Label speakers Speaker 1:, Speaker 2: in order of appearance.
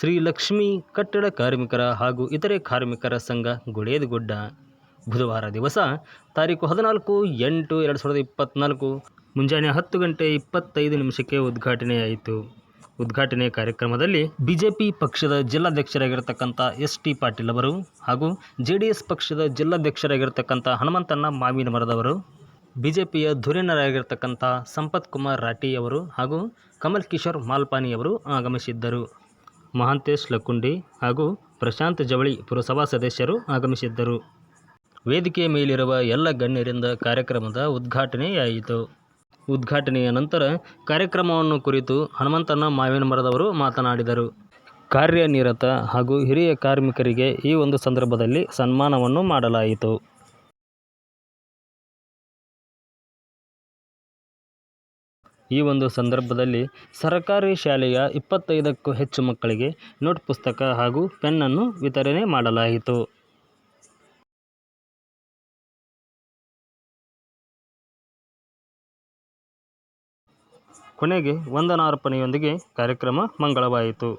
Speaker 1: ಶ್ರೀ ಲಕ್ಷ್ಮೀ ಕಟ್ಟಡ ಕಾರ್ಮಿಕರ ಹಾಗೂ ಇತರೆ ಕಾರ್ಮಿಕರ ಸಂಘ ಗುಳೇದಗುಡ್ಡ ಬುಧವಾರ ದಿವಸ ತಾರೀಕು ಹದಿನಾಲ್ಕು ಎಂಟು ಎರಡು ಸಾವಿರದ ಇಪ್ಪತ್ತ್ನಾಲ್ಕು ಮುಂಜಾನೆ ಹತ್ತು ಗಂಟೆ ಇಪ್ಪತ್ತೈದು ನಿಮಿಷಕ್ಕೆ ಉದ್ಘಾಟನೆಯಾಯಿತು. ಉದ್ಘಾಟನೆ ಕಾರ್ಯಕ್ರಮದಲ್ಲಿ ಬಿಜೆಪಿ ಪಕ್ಷದ ಜಿಲ್ಲಾಧ್ಯಕ್ಷರಾಗಿರ್ತಕ್ಕಂಥ ಎಸ್ ಟಿ ಪಾಟೀಲ್ ಅವರು ಹಾಗೂ ಜೆ ಡಿ ಎಸ್ ಪಕ್ಷದ ಜಿಲ್ಲಾಧ್ಯಕ್ಷರಾಗಿರ್ತಕ್ಕಂಥ ಹನುಮಂತಣ್ಣ ಮಾವಿನ ಮರದವರು ಬಿಜೆಪಿಯ ಧುರೀಣರಾಗಿರ್ತಕ್ಕಂಥ ಸಂಪತ್ ಕುಮಾರ್ ರಾಠಿ ಅವರು ಹಾಗೂ ಕಮಲ್ ಕಿಶೋರ್ ಮಾಲ್ಪಾನಿ ಅವರು ಆಗಮಿಸಿದ್ದರು. ಮಹಾಂತೇಶ್ ಲಕ್ಕುಂಡಿ ಹಾಗೂ ಪ್ರಶಾಂತ್ ಜವಳಿ ಪುರಸಭಾ ಸದಸ್ಯರು ಆಗಮಿಸಿದ್ದರು. ವೇದಿಕೆಯ ಮೇಲಿರುವ ಎಲ್ಲ ಗಣ್ಯರಿಂದ ಕಾರ್ಯಕ್ರಮದ ಉದ್ಘಾಟನೆಯಾಯಿತು. ಉದ್ಘಾಟನೆಯ ನಂತರ ಕಾರ್ಯಕ್ರಮವನ್ನು ಕುರಿತು ಹನುಮಂತಣ್ಣ ಮಾವಿನ ಮರದವರು ಮಾತನಾಡಿದರು. ಕಾರ್ಯನಿರತ ಹಾಗೂ ಹಿರಿಯ ಕಾರ್ಮಿಕರಿಗೆ ಈ ಒಂದು ಸಂದರ್ಭದಲ್ಲಿ ಸನ್ಮಾನವನ್ನು ಮಾಡಲಾಯಿತು. ಈ ಒಂದು ಸಂದರ್ಭದಲ್ಲಿ ಸರಕಾರಿ ಶಾಲೆಯ ಇಪ್ಪತ್ತೈದಕ್ಕೂ ಹೆಚ್ಚು ಮಕ್ಕಳಿಗೆ ನೋಟ್ ಪುಸ್ತಕ ಹಾಗೂ ಪೆನ್ನನ್ನು ವಿತರಣೆ ಮಾಡಲಾಯಿತು. ಕೊನೆಗೆ ವಂದನಾರ್ಪಣೆಯೊಂದಿಗೆ ಕಾರ್ಯಕ್ರಮ ಮಂಗಳವಾಯಿತು.